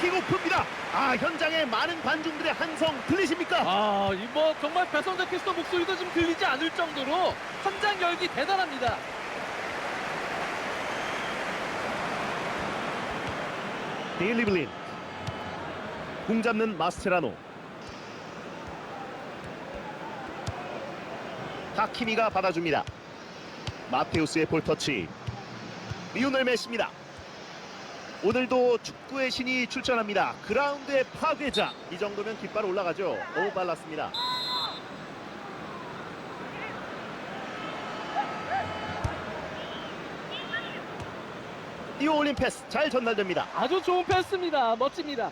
킥오프입니다. 아 현장에 많은 관중들의 한성 들리십니까? 아, 이 뭐 정말 배성재 캐스터 목소리도 좀 들리지 않을 정도로 현장 열기 대단합니다. 데일리 블린 공 잡는 마스테라노 하키미가 받아줍니다 마테우스의 볼터치 리오넬 메시입니다 오늘도 축구의 신이 출전합니다. 그라운드의 파괴자. 이 정도면 깃발 올라가죠. 너무 빨랐습니다. 띄워올린 패스 잘 전달됩니다. 아주 좋은 패스입니다. 멋집니다.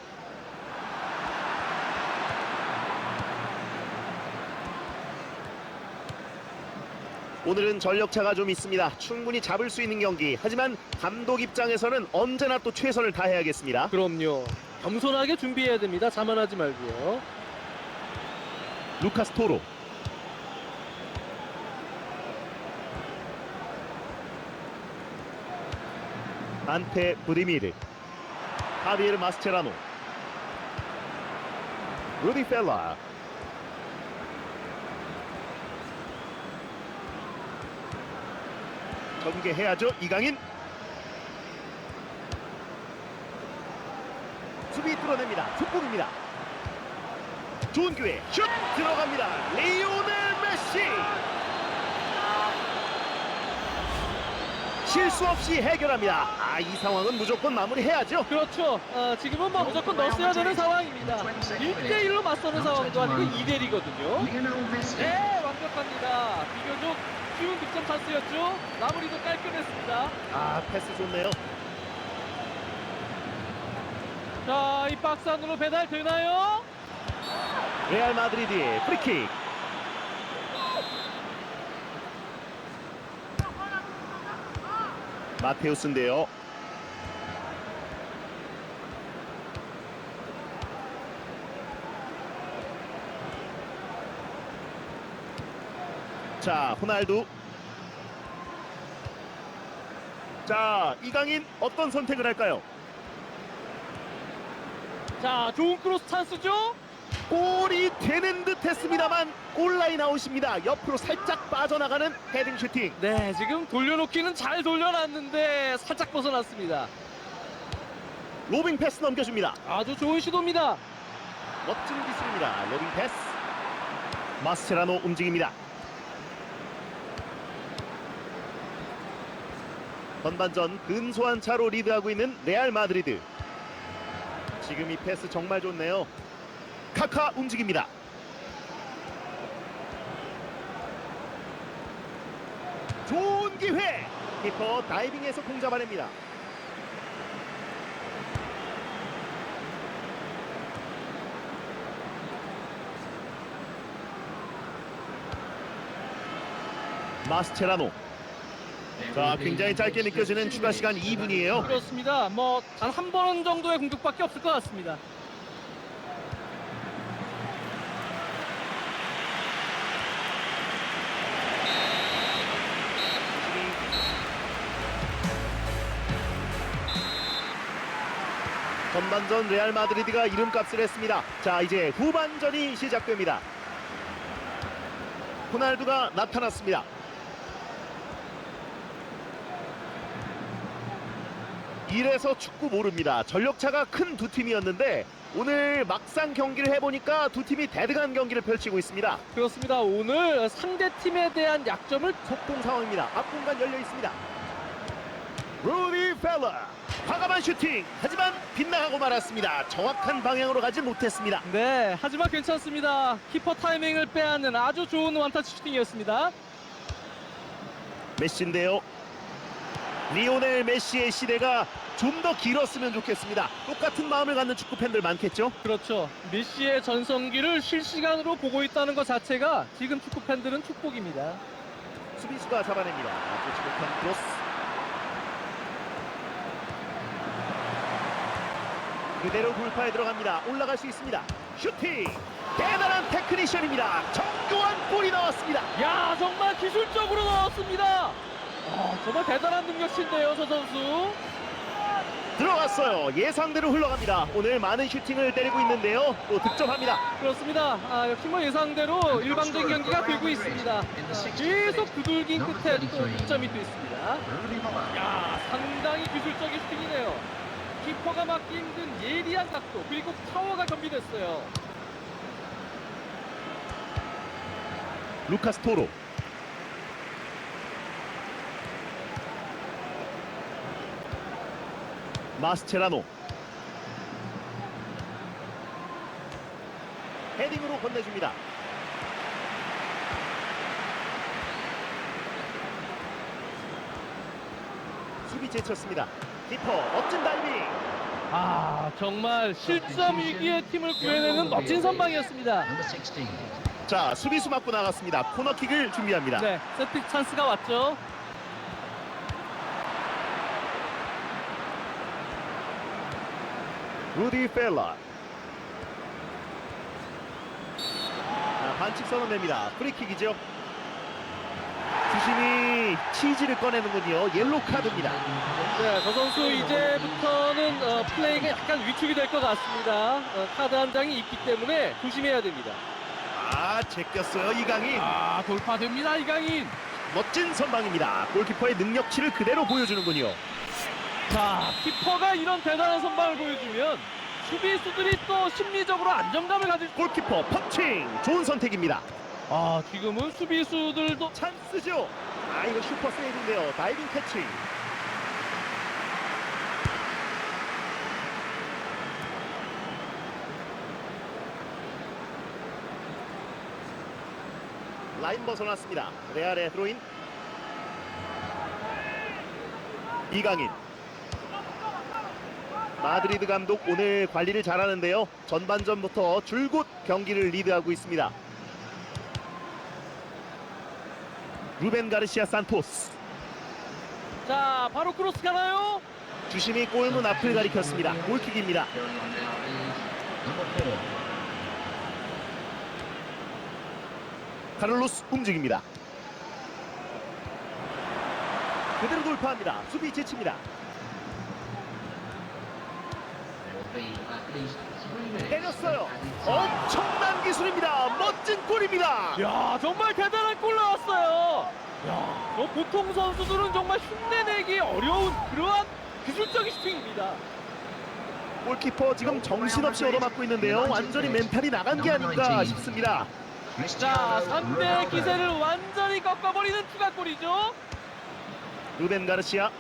오늘은 전력차가 좀 있습니다. 충분히 잡을 수 있는 경기. 하지만 감독 입장에서는 언제나 또 최선을 다해야겠습니다. 그럼요. 겸손하게 준비해야 됩니다. 자만하지 말고요. 루카스 토로. 안테 브리미르. 하비에르 마스체라노. 루디 펠라. 전개해야죠. 이강인. 수비 뚫어냅니다. 축복입니다. 좋은 기회 슛 들어갑니다 리오넬 메시 실수 없이 해결합니다 아 이 상황은 무조건 마무리해야죠 그렇죠. 아, 지금은 뭐 무조건 넣었어야 되는 상황입니다. 1대1로 맞서는 상황도 아니고 2대1이거든요. 네, 득점 찬스였죠. 마무리도 깔끔했습니다. 아 패스 좋네요 자, 이 박스 안으로 배달 되나요? 레알 마드리드의 프리킥 마테우스인데요 자 호날두 자 이강인 어떤 선택을 할까요? 자, 좋은 크로스 찬스죠? 골이 되는 듯 했습니다만 골라인 아웃입니다. 옆으로 살짝 빠져나가는 헤딩 슈팅. 네, 지금 돌려놓기는 잘 돌려놨는데 살짝 벗어났습니다. 로빙 패스 넘겨줍니다. 아주 좋은 시도입니다. 멋진 기술입니다. 로빙 패스. 마스체라노 움직입니다. 전반전 근소한 차로 리드하고 있는 레알 마드리드. 지금 이 패스 정말 좋네요. 카카 움직입니다. 좋은 기회. 키퍼 다이빙해서 공 잡아냅니다. 마스체라노. 자, 굉장히 짧게 느껴지는 추가 시간 2분이에요. 그렇습니다. 뭐 단 한 번 정도의 공격밖에 없을 것 같습니다. 전반전 레알 마드리드가 이름값을 했습니다. 자, 이제 후반전이 시작됩니다. 호날두가 나타났습니다. 이래서 축구 모릅니다. 전력차가 큰 두 팀이었는데 오늘 막상 경기를 해보니까 두 팀이 대등한 경기를 펼치고 있습니다. 그렇습니다. 오늘 상대 팀에 대한 약점을 속공 상황입니다. 앞공간 열려 있습니다. 루디 펠러 과감한 슈팅 하지만 빗나가고 말았습니다. 정확한 방향으로 가지 못했습니다. 네, 하지만 괜찮습니다. 키퍼 타이밍을 빼앗는 아주 좋은 원터치 슈팅이었습니다. 메시인데요. 리오넬 메시의 시대가 좀 더 길었으면 좋겠습니다. 똑같은 마음을 갖는 축구 팬들 많겠죠? 그렇죠. 메시의 전성기를 실시간으로 보고 있다는 것 자체가 지금 축구 팬들은 축복입니다. 수비수가 잡아냅니다. 좋지 못한 크로스. 그대로 돌파에 들어갑니다. 올라갈 수 있습니다. 슈팅! 대단한 테크니션입니다. 정교한 골이 나왔습니다. 야, 정말 기술적으로 넣었습니다. 아, 정말 대단한 능력치인데요, 저 선수. 들어갔어요. 예상대로 흘러갑니다. 오늘 많은 슈팅을 때리고 있는데요. 또 득점합니다. 그렇습니다. 아, 역시 뭐 예상대로 일방적인 경기가 되고 있습니다. 계속 두들긴 끝에 또 득점이 또 있습니다. 야, 상당히 기술적인 슈팅이네요. 키퍼가 막기 힘든 예리한 각도 그리고 파워가 겸비됐어요. 루카스 토로. 마스체라노. 헤딩으로 건네줍니다. 수비 제쳤습니다. 키퍼 멋진 다이빙. 아, 정말 실점 위기의 팀을 구해내는 멋진 선방이었습니다. 자 수비수 맞고 나갔습니다. 코너킥을 준비합니다. 네, 세트 찬스가 왔죠. 루디 펠라. 자, 반칙 선언됩니다. 프리킥이죠. 주심이 치즈를 꺼내는군요. 옐로 카드입니다. 네, 저 선수 이제부터는 어, 플레이가 약간 위축이 될 것 같습니다. 어, 카드 한 장이 있기 때문에 조심해야 됩니다. 아, 제꼈어요 이강인. 아, 돌파됩니다, 이강인. 멋진 선방입니다. 골키퍼의 능력치를 그대로 보여주는군요. 자, 키퍼가 이런 대단한 선방을 보여주면 수비수들이 또 심리적으로 안정감을 가질 골키퍼 펀칭 좋은 선택입니다. 아, 지금은 수비수들도 찬스죠. 아, 이거 슈퍼 세이브인데요. 다이빙 캐치. 라인 벗어났습니다. 레알의 드로인. 이강인. 마드리드 감독 오늘 관리를 잘하는데요. 전반전부터 줄곧 경기를 리드하고 있습니다. 루벤 가르시아 산토스 자, 바로 크로스 가나요? 주심이 골문 앞을 가리켰습니다. 골킥입니다. 카를로스 움직입니다. 그대로 돌파합니다. 수비 제칩니다. 때렸어요. 엄청난 기술입니다. 멋진 골입니다. 야, 정말 대단한 골 나왔어요. 야, 저 보통 선수들은 정말 흉내내기 어려운 그러한 기술적인 슈팅입니다. 골키퍼 지금 정신없이 얻어맞고 있는데요. 완전히 멘탈이 나간 게 아닌가 싶습니다. 자, 3대 기세를 완전히 꺾어버리는 추가골이죠. 루벤 가르시아